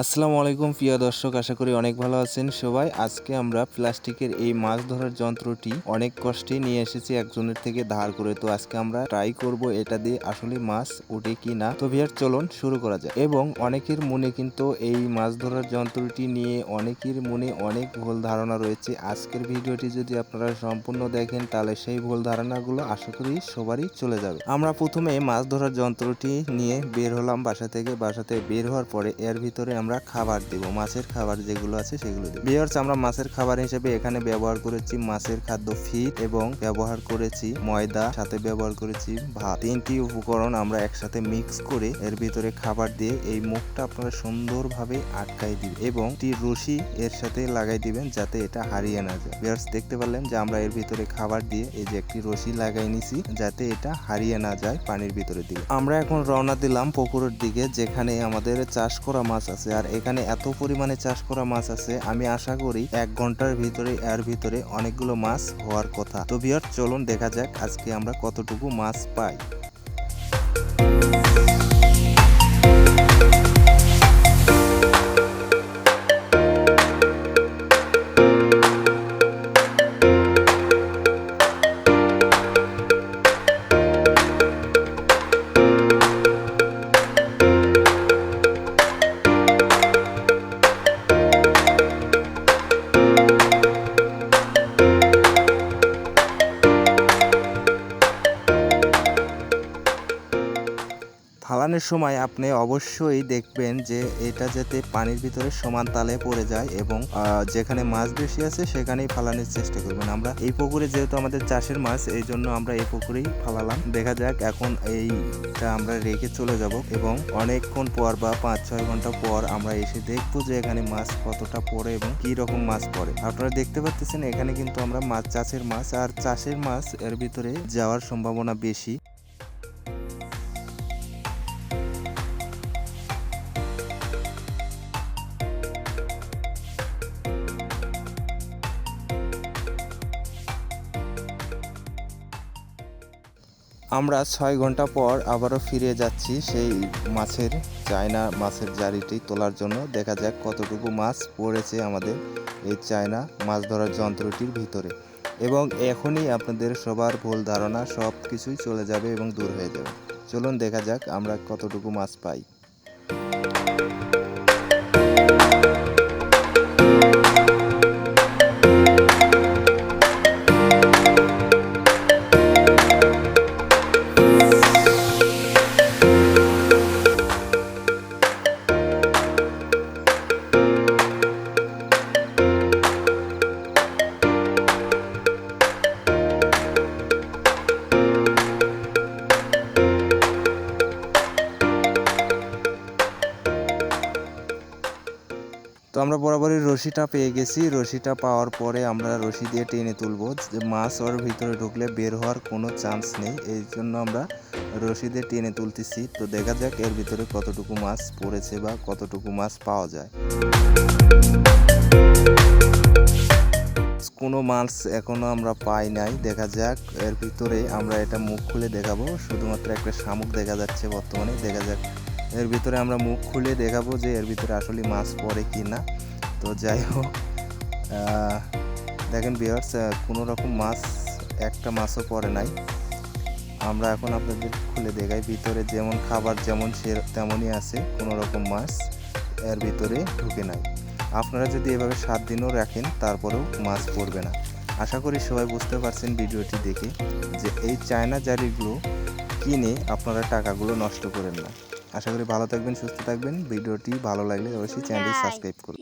আসসালামু আলাইকুম, প্রিয় দর্শক, আশা করি অনেক ভালো আছেন সবাই। আজকে আমরা প্লাস্টিকের এই মাছ ধরার যন্ত্রটি অনেক কষ্টে নিয়ে এসেছি একজনের থেকে ধার করে। তো আজকে আমরা ট্রাই করব এটা দিয়ে আসলে মাছ ওঠে কি না তো ভিয়ার, চলুন শুরু করা যায় এবং অনেকের মনে কিন্তু এই মাছ ধরার যন্ত্রটি নিয়ে অনেকের মনে অনেক ভুল ধারণা রয়েছে। আজকের ভিডিওটি যদি আপনারা সম্পূর্ণ দেখেন, তাহলে সেই ভুল ধারণাগুলো আশা করি সবারই চলে যাবে। আমরা প্রথমে মাছ ধরার যন্ত্রটি নিয়ে বের হলাম বাসা থেকে। বাসাতে বের হওয়ার পরে এর ভিতরে আমরা খাবার দেব, মাছের খাবার যেগুলো আছে সেগুলো দেব। বিয়ার্স আমরা মাছের খাবার হিসেবে এখানে ব্যবহার করেছি মাছের খাদ্য ফিট এবং ব্যবহার করেছি ময়দা, সাথে ব্যবহার করেছি ভাত। তিনটি উপকরণ আমরা একসাথে মিক্স করে এর ভিতরে খাবার দিয়ে এই মুখটা আপনারা সুন্দরভাবে আটকাই দিবেন এবং একটি রশি এর সাথে লাগাই দিবেন যাতে এটা হারিয়ে না যায়। বিয়ার্স দেখতে পারলেন যে আমরা এর ভিতরে খাবার দিয়ে এই যে একটি রশি লাগাই নিছি, যাতে এটা হারিয়ে না যায় পানির ভিতরে দিকে। আমরা এখন রওনা দিলাম পুকুরের দিকে, যেখানে আমাদের চাষ করা মাছ আছে। আর এখানে এত পরিমাণে চাষ করা মাছ আছে, আমি আশা করি এক ঘণ্টার ভিতরে, এর ভিতরে অনেকগুলো মাছ হওয়ার কথা। তো বিয়ার চলুন দেখা যাক আজকে আমরা কতটুকু মাছ পাই। ফালানোর সময় আপনি অবশ্যই দেখবেন যে এটা যাতে পানির ভিতরে সমান তালে পড়ে যায় এবং যেখানে মাছ বেশি আছে সেখানেই ফালানোর চেষ্টা করবেন। আমরা এই পুকুরে যেহেতু আমাদের চাষের মাছ, এই জন্য আমরা এই পুকুরেই ফালালাম। দেখা যাক এখন এইটা আমরা রেখে চলে যাব এবং অনেকক্ষণ পর বা পাঁচ ছয় ঘণ্টা পর আমরা এসে দেখব যে এখানে মাছ কতটা পড়ে এবং কি রকম মাছ পড়ে। আপনারা দেখতে পাচ্ছেন এখানে কিন্তু আমরা মাছ, চাষের মাছ আর চাষের মাছ এর ভিতরে যাওয়ার সম্ভাবনা বেশি। আমরা ছয় ঘণ্টা পর আবারও ফিরে যাচ্ছি সেই মাছের চায়না মাছের জারিটি তোলার জন্য। দেখা যাক কতটুকু মাছ পড়েছে আমাদের এই চায়না মাছ ধরার যন্ত্রটির ভিতরে। এবং এখনই আপনাদের সবার ভুল ধারণা সব কিছুই চলে যাবে এবং দূর হয়ে যাবে। চলুন দেখা যাক আমরা কতটুকু মাছ পাই। তো আমরা বরাবরই রশিটা পেয়ে গেছি। রশিটা পাওয়ার পরে আমরা রশি দিয়ে টেনে তুলবো। মাছ ওর ভিতরে ঢুকলে বের হওয়ার কোনো চান্স নেই। এই জন্য আমরা রশি দিয়ে টেনে তুলতেছি। তো দেখা যাক এর ভিতরে কতটুকু মাছ পড়েছে বা কতটুকু মাছ পাওয়া যায়। কোনো মাছ এখনও আমরা পাই নাই। দেখা যাক এর ভিতরে আমরা এটা মুখ খুলে দেখাবো। শুধুমাত্র একটা শামুক দেখা যাচ্ছে বর্তমানে। দেখা যাক এর ভিতরে আমরা মুখ খুলে দেখাবো যে এর ভিতরে আসলে মাছ পড়ে কি না। তো যাই হোক দেখেন বিয়ার্স কোনো রকম মাছ, একটা মাছও পড়ে নাই। আমরা এখন আপনাদের খুলে দেখাই, ভিতরে যেমন খাবার যেমন সে, তেমনই আছে কোনো রকম মাছ এর ভিতরে ঢুকে নাই। আপনারা যদি এভাবে সাত দিনও রাখেন, তারপরেও মাছ পড়বে না। আশা করি সবাই বুঝতে পারছেন ভিডিওটি দেখে যে এই চায়না জারিগুলো কিনে আপনারা টাকাগুলো নষ্ট করেন না। আশা করি ভালো থাকবেন সুস্থ থাকবেন। ভিডিওটি ভালো লাগলে অবশ্যই চ্যানেলটি সাবস্ক্রাইব করুন।